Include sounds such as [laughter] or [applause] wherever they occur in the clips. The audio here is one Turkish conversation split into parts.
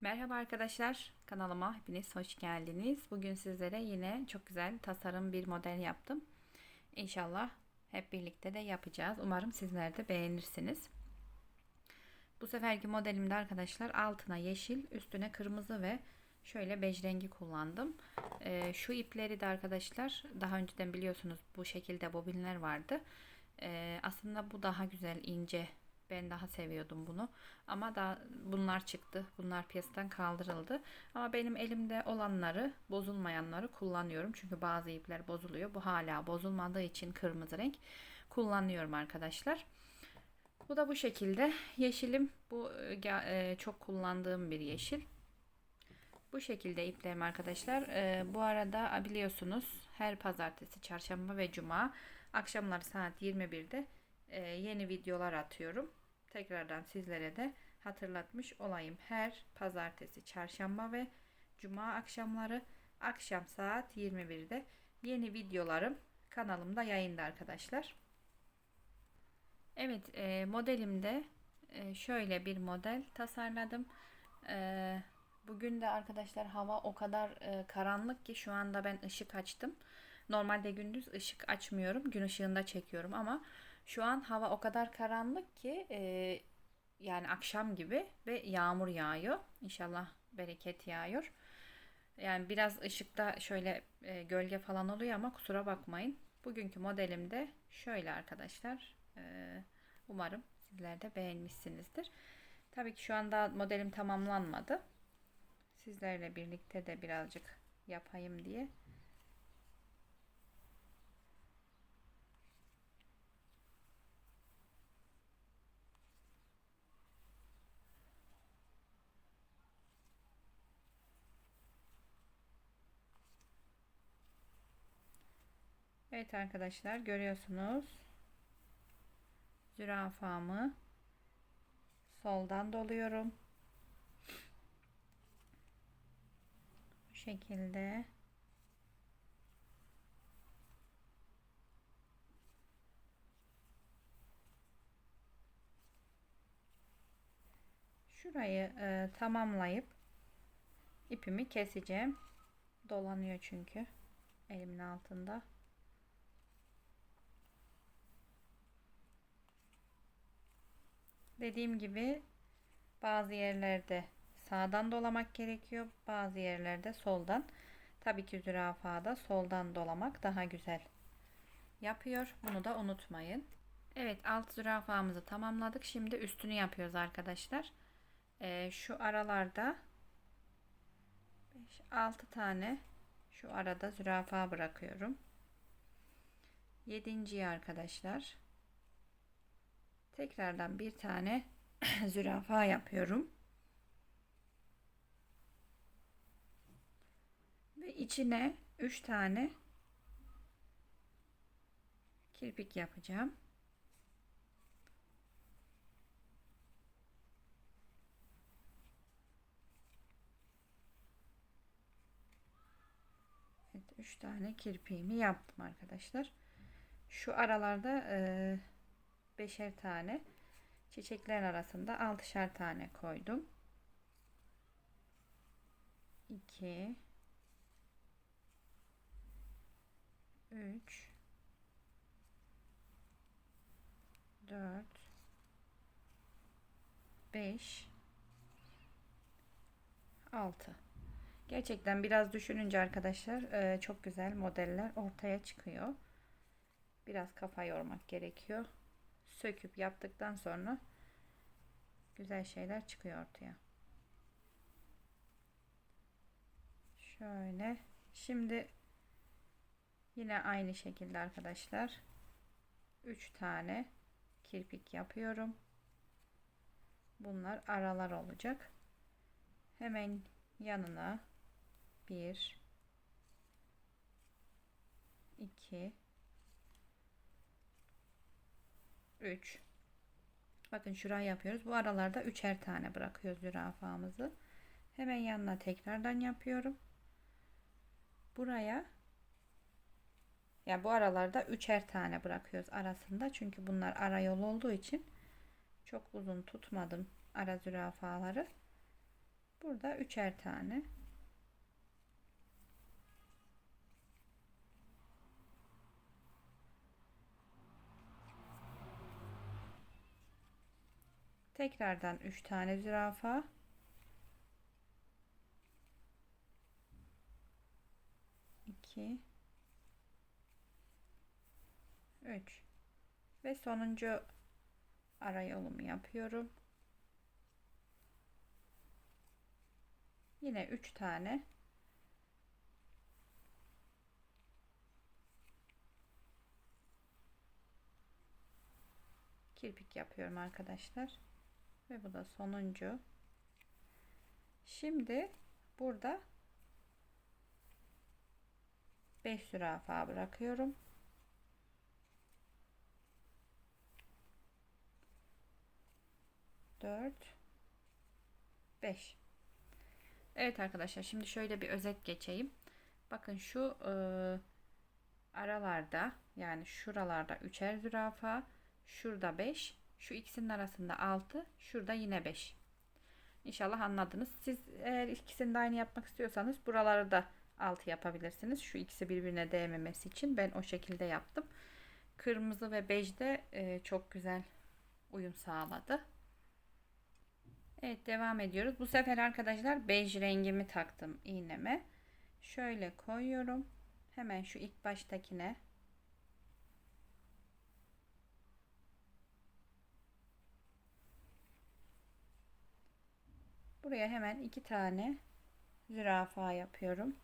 Merhaba arkadaşlar, kanalıma hepiniz hoş geldiniz. Bugün sizlere yine çok güzel tasarım bir model yaptım. İnşallah hep birlikte de yapacağız. Umarım sizler de beğenirsiniz. Bu seferki modelimde arkadaşlar altına yeşil, üstüne kırmızı ve şöyle bej rengi kullandım. Ee, şu ipleri de arkadaşlar daha önceden biliyorsunuz bu şekilde bobinler vardı. Ee, aslında bu daha güzel ince ben daha seviyordum bunu. Ama da bunlar çıktı. Bunlar piyasadan kaldırıldı. Ama benim elimde olanları, bozulmayanları kullanıyorum. Çünkü bazı ipler bozuluyor. Bu hala bozulmadığı için kırmızı renk kullanıyorum arkadaşlar. Bu da bu şekilde. Yeşilim bu e, çok kullandığım bir yeşil. Bu şekilde iplerim arkadaşlar. E, bu arada biliyorsunuz her pazartesi, çarşamba ve cuma akşamları saat 21'de e, yeni videolar atıyorum. Tekrardan sizlere de hatırlatmış olayım. Her pazartesi, çarşamba ve cuma akşamları akşam saat 21'de yeni videolarım kanalımda yayında arkadaşlar. Evet e, modelimde e, şöyle bir model tasarladım. E, bugün de arkadaşlar hava o kadar karanlık ki şu anda ben ışık açtım. Normalde gündüz ışık açmıyorum. Gün ışığında çekiyorum ama şu an hava o kadar karanlık ki e, yani akşam gibi ve yağmur yağıyor. İnşallah bereket yağıyor. Yani biraz ışıkta şöyle e, gölge falan oluyor ama kusura bakmayın. Bugünkü modelimde şöyle arkadaşlar. E, umarım sizler de beğenmişsinizdir. Tabii ki şu anda modelim tamamlanmadı. Sizlerle birlikte de birazcık yapayım diye Evet arkadaşlar görüyorsunuz. Zürafamı soldan doluyorum. Bu şekilde. Şurayı e, tamamlayıp ipimi keseceğim. Dolanıyor çünkü elimin altında. Dediğim gibi bazı yerlerde sağdan dolamak gerekiyor. Bazı yerlerde soldan. Tabii ki zürafada soldan dolamak daha güzel yapıyor. Bunu da unutmayın. Evet alt zürafamızı tamamladık. Şimdi üstünü yapıyoruz arkadaşlar. Ee, şu aralarda 6 tane şu arada zürafa bırakıyorum. Yedinciyi arkadaşlar Tekrardan bir tane [clears throat] zürafa yapıyorum. Ve içine 3 tane kirpik yapacağım. Evet, 3 tane kirpiğimi yaptım arkadaşlar. Şu aralarda e, beşer tane. Çiçekler arasında altışar tane koydum. 2 3 4 5 6 Gerçekten biraz düşününce arkadaşlar e, çok güzel modeller ortaya çıkıyor. Biraz kafa yormak gerekiyor söküp yaptıktan sonra güzel şeyler çıkıyor ortaya. Şöyle. Şimdi yine aynı şekilde arkadaşlar 3 tane kirpik yapıyorum. Bunlar aralar olacak. Hemen yanına 1 2 3 bakın şuraya yapıyoruz. Bu aralarda üçer tane bırakıyoruz zürafamızı. Hemen yanına tekrardan yapıyorum. Buraya. Yani bu aralarda üçer tane bırakıyoruz arasında. Çünkü bunlar ara yol olduğu için çok uzun tutmadım ara zürafaları. Burada üçer tane. Tekrardan 3 tane zürafa. iki, üç ve sonuncu ara yolumu yapıyorum. Yine üç tane kirpik yapıyorum arkadaşlar. Ve bu da sonuncu. Şimdi burada 5 zürafa bırakıyorum. Dört, beş. Evet arkadaşlar şimdi şöyle bir özet geçeyim. Bakın şu e, aralarda yani şuralarda üçer zürafa, şurada 5, şu ikisinin arasında 6, şurada yine 5. İnşallah anladınız. Siz eğer ikisini de aynı yapmak istiyorsanız buraları da 6 yapabilirsiniz. Şu ikisi birbirine değmemesi için ben o şekilde yaptım. Kırmızı ve bej de e, çok güzel uyum sağladı. Evet devam ediyoruz. Bu sefer arkadaşlar bej rengimi taktım iğneme. Şöyle koyuyorum. Hemen şu ilk baştakine Buraya hemen iki tane zürafa yapıyorum.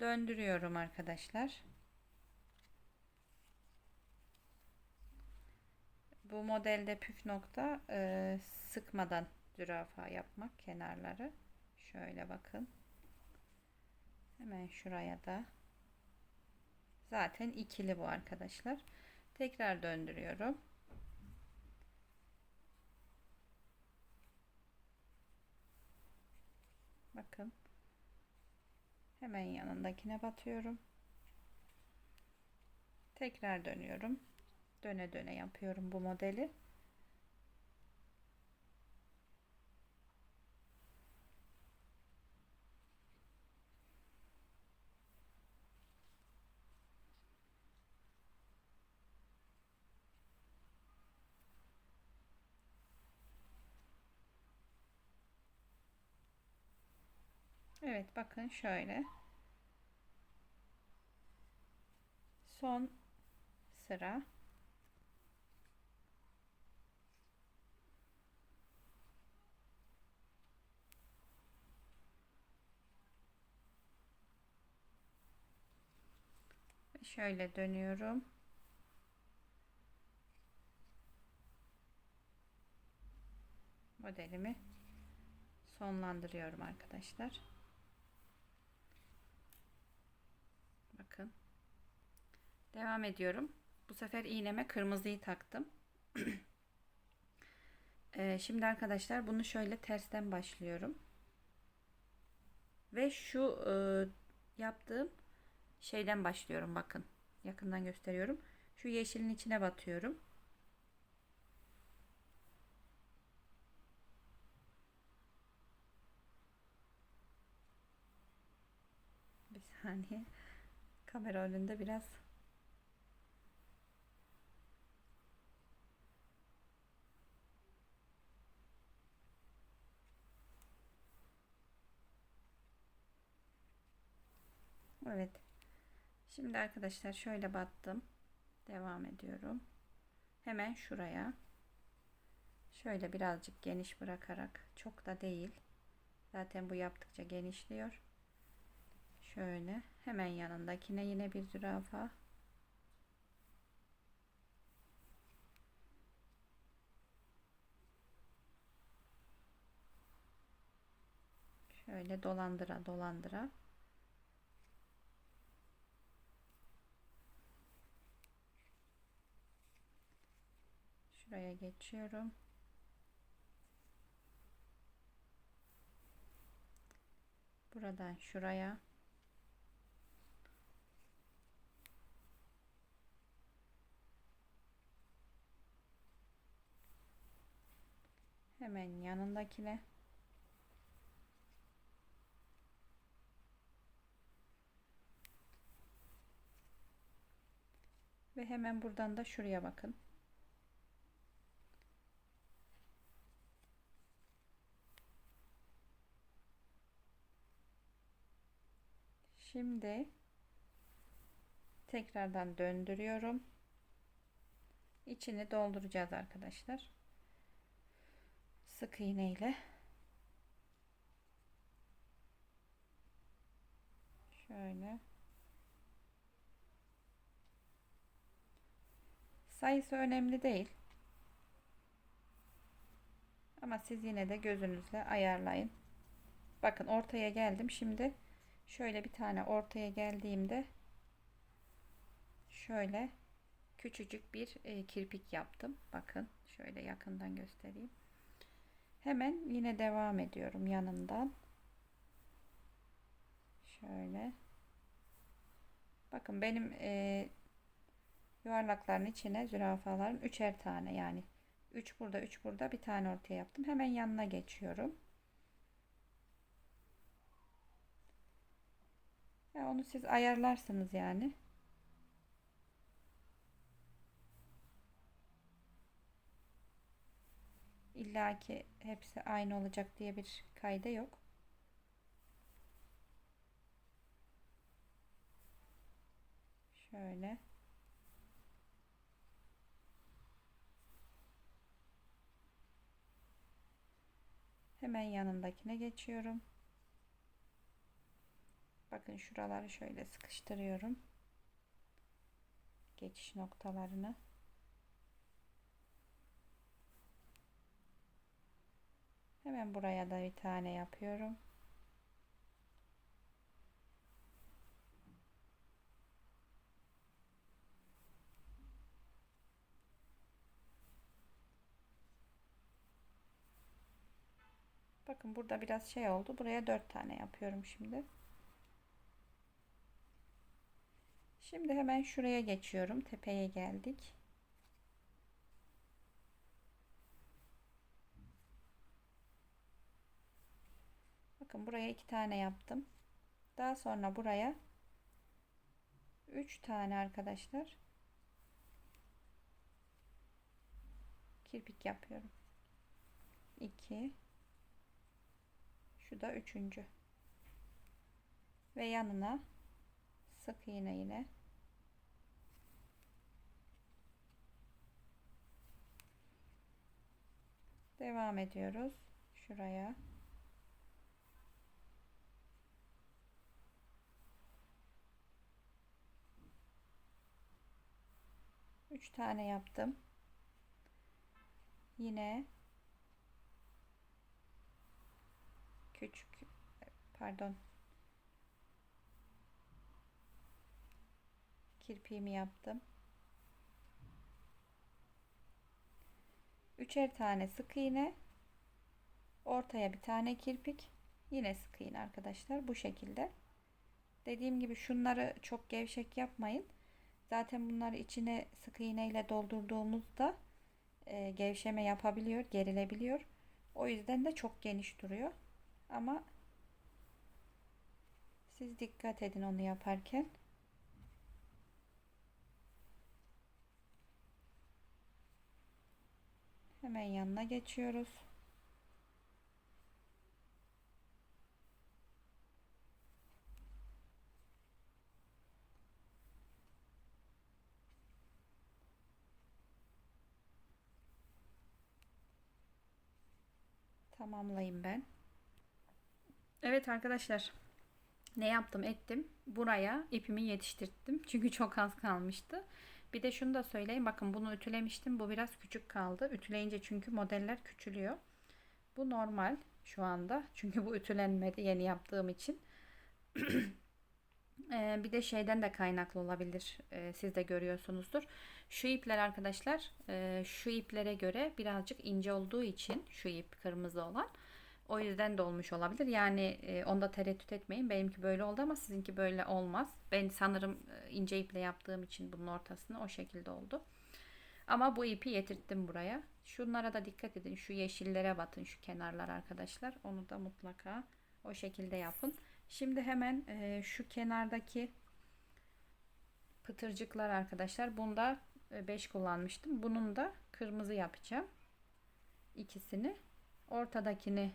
Döndürüyorum arkadaşlar. Bu modelde püf nokta e, sıkmadan zürafa yapmak kenarları. Şöyle bakın. Hemen şuraya da. Zaten ikili bu arkadaşlar. Tekrar döndürüyorum. Bakın. Hemen yanındakine batıyorum. Tekrar dönüyorum. Döne döne yapıyorum bu modeli. Evet bakın şöyle. Son sıra. Şöyle dönüyorum. Modelimi sonlandırıyorum arkadaşlar. Bakın. Devam ediyorum. Bu sefer iğneme kırmızıyı taktım. [clears throat] ee, şimdi arkadaşlar bunu şöyle tersten başlıyorum. Ve şu e, yaptığım şeyden başlıyorum bakın. Yakından gösteriyorum. Şu yeşilin içine batıyorum. Bir saniye. Kamera önünde biraz Evet. Şimdi arkadaşlar şöyle battım. Devam ediyorum. Hemen şuraya. Şöyle birazcık geniş bırakarak çok da değil. Zaten bu yaptıkça genişliyor. Şöyle hemen yanındakine yine bir zürafa. Şöyle dolandıra dolandıra. Şuraya geçiyorum. Buradan şuraya. Hemen yanındakine. Ve hemen buradan da şuraya bakın. Şimdi tekrardan döndürüyorum. İçini dolduracağız arkadaşlar. Sık iğne ile. Şöyle. Sayısı önemli değil. Ama siz yine de gözünüzle ayarlayın. Bakın ortaya geldim. Şimdi şöyle bir tane ortaya geldiğimde şöyle küçücük bir e, kirpik yaptım. Bakın şöyle yakından göstereyim. Hemen yine devam ediyorum yanından. Şöyle. Bakın benim e, yuvarlakların içine zürafaların üçer tane yani 3 burada 3 burada bir tane ortaya yaptım. Hemen yanına geçiyorum. Onu siz ayarlarsınız yani. İlla ki hepsi aynı olacak diye bir kayda yok. Şöyle. Hemen yanındakine geçiyorum. Bakın şuraları şöyle sıkıştırıyorum. Geçiş noktalarını. Hemen buraya da bir tane yapıyorum. Bakın burada biraz şey oldu. Buraya 4 tane yapıyorum şimdi. Şimdi hemen şuraya geçiyorum. Tepeye geldik. Bakın buraya iki tane yaptım. Daha sonra buraya üç tane arkadaşlar kirpik yapıyorum. 2 Şu da üçüncü. Ve yanına sık iğne yine devam ediyoruz. Şuraya. Üç tane yaptım. Yine küçük pardon. Kirpiğimi yaptım. Üçer tane sık iğne. Ortaya bir tane kirpik. Yine sık iğne arkadaşlar. Bu şekilde. Dediğim gibi şunları çok gevşek yapmayın. Zaten bunları içine sık iğne ile doldurduğumuzda e, gevşeme yapabiliyor, gerilebiliyor. O yüzden de çok geniş duruyor. Ama siz dikkat edin onu yaparken. Hemen yanına geçiyoruz. Tamamlayayım ben. Evet arkadaşlar. Ne yaptım ettim. Buraya ipimi yetiştirdim. Çünkü çok az kalmıştı. Bir de şunu da söyleyeyim. Bakın bunu ütülemiştim. Bu biraz küçük kaldı. Ütüleyince çünkü modeller küçülüyor. Bu normal şu anda. Çünkü bu ütülenmedi yeni yaptığım için. [clears throat] ee, bir de şeyden de kaynaklı olabilir. Ee, siz de görüyorsunuzdur. Şu ipler arkadaşlar e, şu iplere göre birazcık ince olduğu için şu ip kırmızı olan o yüzden de olmuş olabilir. Yani e, onda tereddüt etmeyin. Benimki böyle oldu ama sizinki böyle olmaz. Ben sanırım e, ince iple yaptığım için bunun ortasını o şekilde oldu. Ama bu ipi getirttim buraya. Şunlara da dikkat edin. Şu yeşillere batın şu kenarlar arkadaşlar. Onu da mutlaka o şekilde yapın. Şimdi hemen e, şu kenardaki pıtırcıklar arkadaşlar. Bunda 5 kullanmıştım. Bunun da kırmızı yapacağım. İkisini. Ortadakini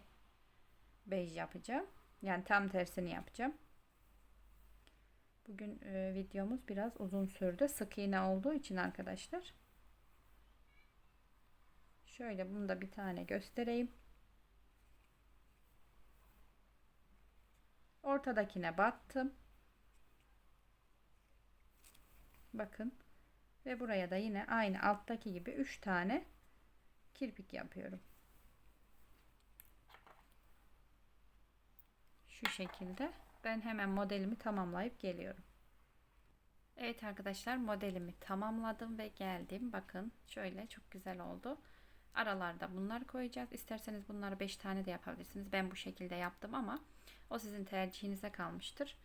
bej yapacağım. Yani tam tersini yapacağım. Bugün e, videomuz biraz uzun sürdü. Sık iğne olduğu için arkadaşlar. Şöyle bunu da bir tane göstereyim. Ortadakine battım. Bakın. Ve buraya da yine aynı alttaki gibi 3 tane kirpik yapıyorum. Şu şekilde. Ben hemen modelimi tamamlayıp geliyorum. Evet arkadaşlar modelimi tamamladım ve geldim. Bakın şöyle çok güzel oldu. Aralarda bunlar koyacağız. İsterseniz bunları 5 tane de yapabilirsiniz. Ben bu şekilde yaptım ama o sizin tercihinize kalmıştır.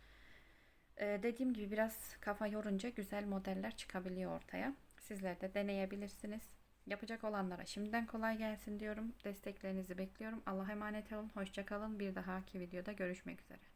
Ee, dediğim gibi biraz kafa yorunca güzel modeller çıkabiliyor ortaya. Sizler de deneyebilirsiniz. Yapacak olanlara şimdiden kolay gelsin diyorum. Desteklerinizi bekliyorum. Allah'a emanet olun. Hoşçakalın. Bir dahaki videoda görüşmek üzere.